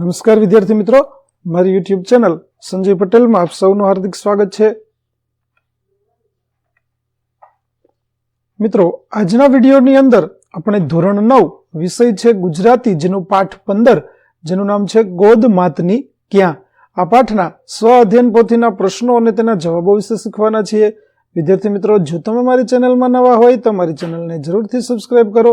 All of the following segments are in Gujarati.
નમસ્કાર વિદ્યાર્થી મિત્રો. મારી યુટ્યુબ ચેનલ સંજય પટેલમાં આપ સૌનું હાર્દિક સ્વાગત છે. મિત્રો, આજના વિડીયોની અંદર આપણે ધોરણ નવ વિષય છે ગુજરાતી, જેનું પાઠ પંદર, જેનું નામ છે ગોદ માતની ક્યાં? આ પાઠના સ્વ અધ્યયન પોથીના પ્રશ્નો અને તેના જવાબો વિશે શીખવાના છીએ. વિદ્યાર્થી મિત્રો, જો તમે મારી ચેનલમાં નવા હોય તો મારી ચેનલને જરૂરથી સબસ્ક્રાઇબ કરો.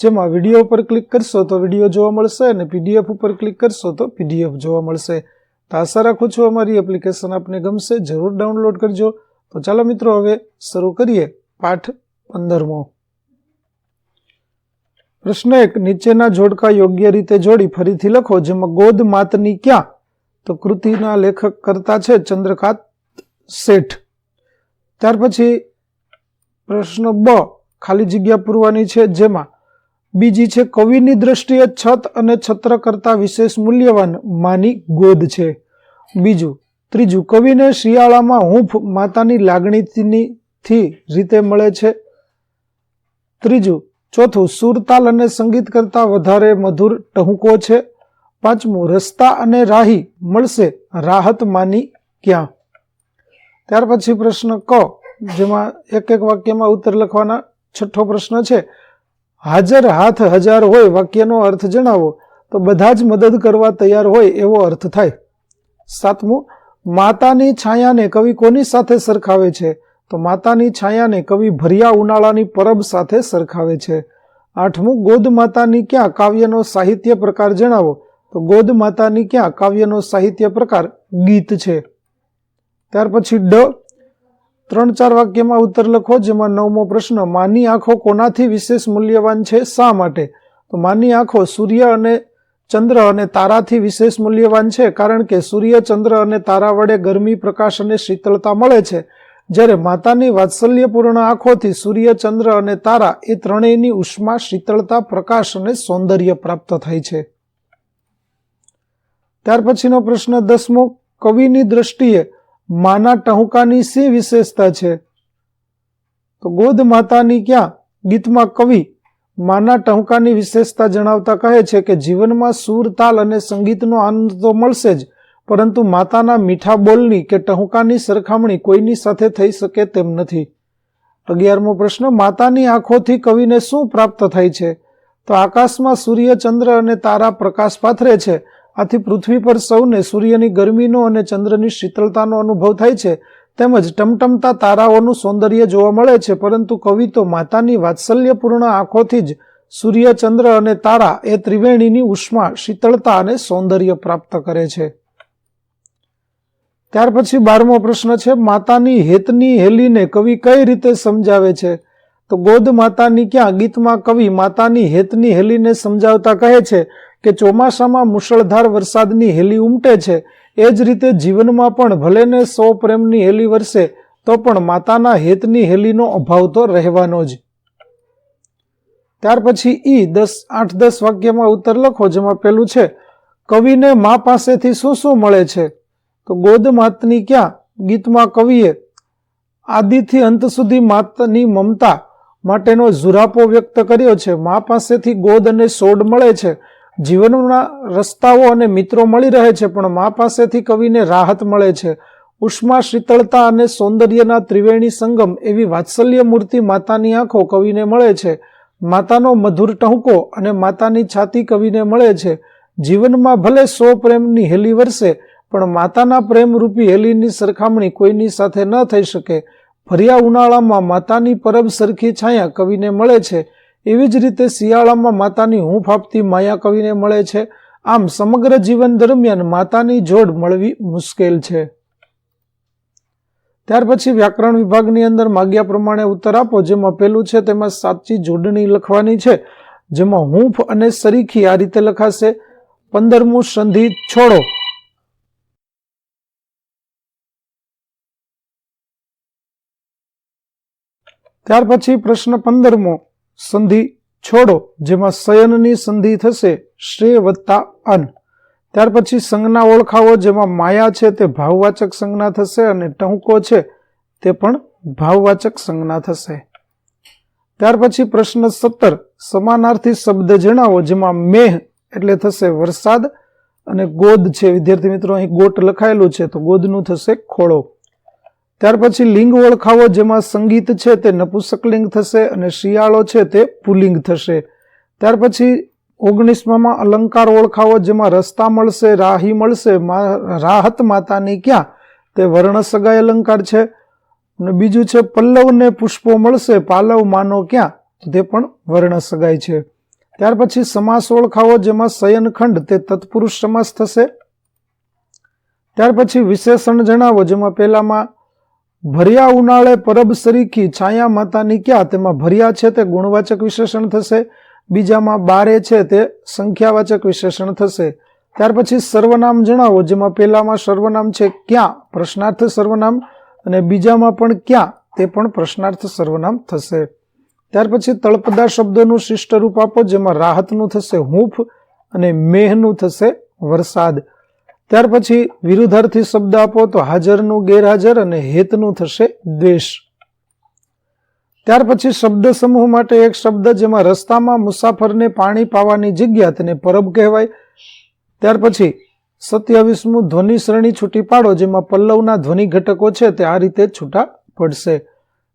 જેમાં વીડિયો ઉપર ક્લિક કરશો તો વીડિયો જોવા મળશે અને પીડીએફ ઉપર ક્લિક કરશો તો પીડીએફ જોવા મળશે. તો આશા રાખું છું અમારી એપ્લિકેશન આપને ગમશે, જરૂર ડાઉનલોડ કરજો. તો ચાલો મિત્રો, હવે શરૂ કરીએ પાઠ પંદરમો. પ્રશ્ન એક, નીચેના જોડકા યોગ્ય રીતે જોડી ફરીથી લખો, જેમાં ગોદ માતની ક્યાં? તો કૃતિના લેખક કરતા છે ચંદ્રકાંત શેઠ. ત્યાર પછી પ્રશ્ન બ, ખાલી જગ્યા પૂરવાની છે જેમાં બીજી છે, કવિની દ્રષ્ટિએ છત અને છત્ર કરતા વિશેષ મૂલ્યવાન માની ગોદ છે. બીજું, ત્રીજું, કવિને શિયાળામાં હૂંફ માતાની લાગણીની રીતે મળે છે. ત્રીજું, ચોથું, સુરતાલ અને સંગીત કરતાં વધારે મધુર ટહુકો છે. પાંચમું, રસ્તા અને રાહી મળશે રાહત માની ક્યાં? ત્યાર પછી પ્રશ્ન ક, જેમાં એક એક વાક્યમાં ઉત્તર લખવાના છઠ્ઠો પ્રશ્ન છે. હાજર હાથ હજાર હોય વાક્યનો અર્થ જણાવો, તો બધા જ મદદ કરવા તૈયાર હોય એવો અર્થ થાય. સાતમું, માતાની છાયાને કવિ કોની સાથે સરખાવે છે? તો માતાની છાયાને કવિ ભર્યા ઉનાળાની પરબ સાથે સરખાવે છે. આઠમું, ગોદ માતાની ક્યાં કાવ્યનો સાહિત્ય પ્રકાર જણાવો? તો ગોદ માતાની ક્યાં કાવ્યનો સાહિત્ય પ્રકાર ગીત છે? ત્યાર પછી ડ ત્રણ ચાર વાક્યમાં ઉત્તર લખો, જેમાં નવમો પ્રશ્ન, માની આંખો કોનાથી વિશેષ મૂલ્યવાન છે? શા માટે? તો માની આંખો સૂર્ય અને ચંદ્ર અને તારાથી વિશેષ મૂલ્યવાન છે, કારણ કે સૂર્ય, ચંદ્ર અને તારા વડે ગરમી, પ્રકાશ અને શીતળતા મળે છે. જ્યારે માતાની વાત્સલ્યપૂર્ણ આંખોથી સૂર્ય, ચંદ્ર અને તારા, એ ત્રણેયની ઉષ્મા, શીતળતા, પ્રકાશ અને સૌંદર્ય પ્રાપ્ત થાય છે. ત્યાર પછીનો પ્રશ્ન દસમો, કવિની દ્રષ્ટિએ માના ટહુકાની શી વિશેષતા છે? તો ગોદ માતાની ક્યાં? ગીતમાં કવિ માના ટહુકાની વિશેષતા જણાવતા કહે છે કે જીવનમાં સૂર, તાલ અને સંગીતનો આનંદ તો મળશે જ, પરંતુ માતાના મીઠા બોલની કે ટહુકાની સરખામણી કોઈની સાથે થઈ શકે તેમ નથી. અગિયારમો પ્રશ્ન, માતાની આંખોથી કવિને શું પ્રાપ્ત થાય છે? તો આકાશમાં સૂર્ય, ચંદ્ર અને તારા પ્રકાશ પાથરે છે. આથી પૃથ્વી પર સૌને સૂર્યની ગરમીનો અને ચંદ્રની શીતળતાનો અનુભવ થાય છે, તેમજ ટમટમતા તારાઓનું સૌંદર્ય જોવા મળે છે, પરંતુ કવિ તો માતાની વાત્સલ્યપૂર્ણ આંખોથી જ સૂર્ય, ચંદ્ર અને તારા એ ત્રિવેણીની ઉષ્મા, શીતળતા અને સૌંદર્ય પ્રાપ્ત કરે છે. ત્યાર પછી બારમો પ્રશ્ન છે, માતાની હેતની હેલીને કવિ કઈ રીતે સમજાવે છે? તો ગોદ માતાની ક્યાં ગીતમાં કવિ માતાની હેતની હેલીને સમજાવતા કહે છે કે ચોમાસામાં મુશળધાર વરસાદની હેલી ઉમટે છે, એ જ રીતે જીવનમાં પણ ભલે ને સો પ્રેમની હેલી વરસે, તો પણ માતાના હેતની હેલીનો અભાવ તો રહેવાનો જ. ત્યાર પછી ઈ દસ, આઠ, દસ વાક્યમાં ઉત્તર લખો, જેમાં પેલું છે, કવિને મા પાસેથી શું શું મળે છે? તો ગોદ માતની ક્યાં ગીતમાં કવિએ, આદિથી અંત સુધી માતની મમતા માટેનો ઝુરાપો વ્યક્ત કર્યો છે. મા પાસેથી ગોદ અને સોડ મળે છે. જીવનના રસ્તાઓ અને મિત્રો મળી રહે છે, પણ મા પાસેથી કવિને રાહત મળે છે. ઉષ્મા શીતળતા અને સૌંદર્યના ત્રિવેણી સંગમ એવી વાત્સલ્ય મૂર્તિ માતાની આંખો કવિને મળે છે. માતાનો મધુર ટહુકો અને માતાની છાતી કવિને મળે છે. જીવનમાં ભલે સો પ્રેમની હેલી વરસે, પણ માતાના પ્રેમરૂપી હેલીની સરખામણી કોઈની સાથે ન થઈ શકે. ભર્યા ઉનાળામાં માતાની પરબ સરખી છાયા કવિને મળે છે. એવી જ રીતે શિયાળામાં માતાની હૂંફ આપતી માયા કવિને મળે છે. આમ સમગ્ર જીવન દરમિયાન માતાની જોડ મળવી મુશ્કેલ છે. ત્યાર પછી વ્યાકરણ વિભાગની અંદર માગ્યા પ્રમાણે ઉત્તર આપો, જેમાં પેલું છે તેમાં સાચી જોડણી લખવાની છે, જેમાં હૂંફ અને સરીખી આ રીતે લખાશે. પંદરમું સંધિ છોડો. ત્યાર પછી પ્રશ્ન પંદરમો, સંધિ છોડો, જેમાં શયનની સંધિ થશે શ્રેય વત્તા અન. ત્યાર પછી સંજ્ઞા ઓળખાવો, જેમાં માયા છે તે ભાવવાચક સંજ્ઞા થશે અને ટહુકો છે તે પણ ભાવવાચક સંજ્ઞા થશે. ત્યાર પછી પ્રશ્ન સત્તર, સમાનાર્થી શબ્દ જણાવો, જેમાં મેહ એટલે થશે વરસાદ અને ગોદ છે. વિદ્યાર્થી મિત્રો, અહીં ગોટ લખાયેલું છે, તો ગોદનું થશે ખોળો. ત્યાર પછી લિંગ ઓળખાવો જેમાં સંગીત છે તે નપુસકલિંગ થશે અને શિયાળો છે તે પુલિંગ થશે. ત્યાર પછી ઓગણીસમાં અલંકાર ઓળખાવો જેમાં રસ્તા મળશે, રાહી મળશે રાહત માતાની ક્યાં? તે વર્ણ સગાઈ અલંકાર છે. અને બીજું છે પલ્લવને પુષ્પો મળશે, પાલવ માનો ક્યાં? તે પણ વર્ણ સગાઈ છે. ત્યાર પછી સમાસ ઓળખાવો જેમાં શયનખંડ, તે તત્પુરુષ સમાસ થશે. ત્યાર પછી વિશેષણ જણાવો જેમાં પહેલામાં ભર્યા ઉનાળે પરબ સરીખી છાયા માતાની ક્યાં તેમાં ભર્યા છે તે ગુણવાચક વિશેષણ થશે. બીજામાં બારે છે તે સંખ્યાવાચક વિશેષણ થશે. ત્યાર પછી સર્વનામ જણાવો, જેમાં પહેલામાં સર્વનામ છે ક્યાં? પ્રશ્નાર્થ સર્વનામ અને બીજામાં પણ ક્યાં? તે પણ પ્રશ્નાર્થ સર્વનામ થશે. ત્યાર પછી તળપદા શબ્દોનું શિષ્ટ રૂપ આપો, જેમાં રાહતનું થશે હૂંફ અને મેહનું થશે વરસાદ. ત્યાર પછી વિરુદ્ધાર્થી શબ્દ આપો તો હાજરનું ગેરહાજર અને હેતનું થશે દ્વેષ. ત્યાર પછી શબ્દ સમૂહ માટે એક શબ્દ જેમાં રસ્તામાં મુસાફરને પાણી પાવાની જગ્યા તેને પરબ કહેવાય. ત્યાર પછી સત્યાવીસમું ધ્વનિ શ્રેણી છૂટી પાડો જેમાં પલ્લવના ધ્વનિ ઘટકો છે તે આ રીતે છૂટા પડશે.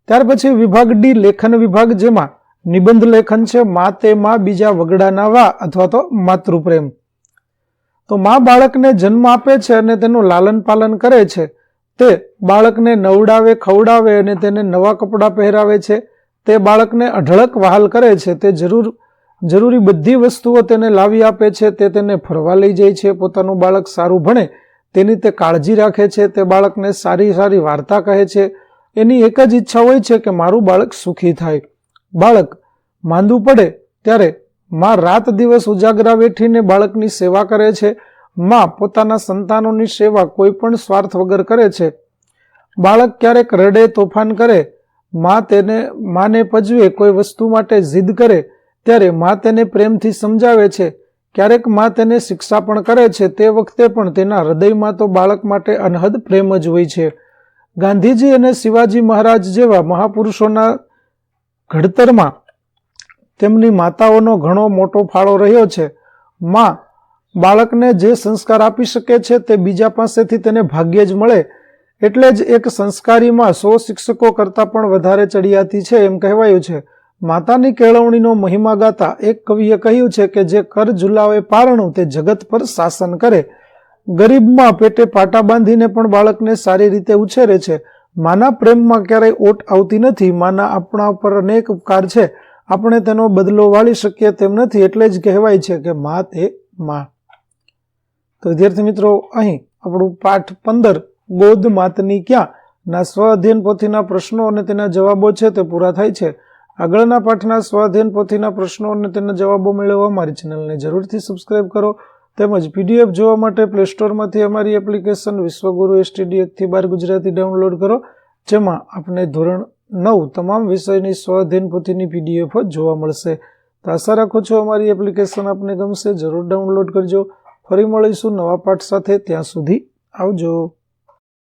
ત્યાર પછી વિભાગ ડી લેખન વિભાગ જેમાં નિબંધ લેખન છે મા તે માં બીજા વગડાના વા અથવા તો માતૃપ્રેમ તો મા બાળકને જન્મ આપે છે અને તેનું લાલન પાલન કરે છે. તે બાળકને નવડાવે, ખવડાવે અને તેને નવા કપડાં પહેરાવે છે. તે બાળકને અઢળક વહાલ કરે છે. તે જરૂર, જરૂરી બધી વસ્તુઓ તેને લાવી આપે છે. તે તેને ફરવા લઈ જાય છે. પોતાનું બાળક સારું ભણે તેની તે કાળજી રાખે છે. તે બાળકને સારી સારી વાર્તા કહે છે. એની એક જ ઈચ્છા હોય છે કે મારું બાળક સુખી થાય. બાળક માંદું પડે ત્યારે માં રાત દિવસ ઉજાગરા વેઠીને બાળકની સેવા કરે છે. માં પોતાના સંતાનોની સેવા કોઈ પણ સ્વાર્થ વગર કરે છે. બાળક ક્યારેક રડે, તોફાન કરે. માં તેને, માને પજવે, કોઈ વસ્તુ માટે જીદ કરે. ત્યારે માં તેને પ્રેમથી સમજાવે છે. ક્યારેકમાં તેને શિક્ષા પણ કરે છે. તે વખતે પણ તેના હૃદયમાં તો બાળક માટે અનહદ પ્રેમ જ હોય છે. ગાંધીજી અને શિવાજી મહારાજ જેવા મહાપુરુષોના ઘડતરમાં તેમની માતાઓનો ઘણો મોટો ફાળો રહ્યો છે. માં, બાળકને જે સંસ્કાર આપી શકે છે તે બીજા પાસેથી તેને ભાગ્યે જ મળે. એટલે જ એક સંસ્કારીમાં સો શિક્ષકો કરતાં પણ વધારે ચડિયાતી છે એમ કહેવાયું છે. માતાની કેળવણીનો મહિમા ગાતા એક કવિએ કહ્યું છે કે જે કર ઝુલાવે પારણું તે જગત પર શાસન કરે. ગરીબમાં પેટે પાટા બાંધીને પણ બાળકને સારી રીતે ઉછેરે છે. માના પ્રેમમાં ક્યારેય ઓટ આવતી નથી. માના આપણા ઉપર અનેક ઉપકાર છે. આપણે તેનો બદલો વાળી શકીએ તેમ નથી, એટલે જ કહેવાય છે કે મા તે મા. તો વિદ્યાર્થી મિત્રો, અહીં આપણું પાઠ પંદર, ગોદ માતની ક્યાં? ના સ્વ પોથીના પ્રશ્નો અને તેના જવાબો છે તે પૂરા થાય છે. આગળના પાઠના સ્વ પોથીના પ્રશ્નો અને તેના જવાબો મેળવવા મારી ચેનલને જરૂરથી સબસ્ક્રાઇબ કરો. તેમજ પીડીએફ જોવા માટે પ્લે સ્ટોરમાંથી અમારી એપ્લિકેશન વિશ્વગુરુ એસટીડી એકથી બાર ગુજરાતી ડાઉનલોડ કરો, જેમાં આપને ધોરણ નવ તમામ વિષયની સ્વાધીન પોથીની પીડીએફ જોવા મળશે. તો આશા રાખું છું અમારી એપ્લિકેશન આપને ગમશે. જરૂર ડાઉનલોડ કરજો. ફરી મળીશું નવા પાઠ સાથે. ત્યાં સુધી આવજો.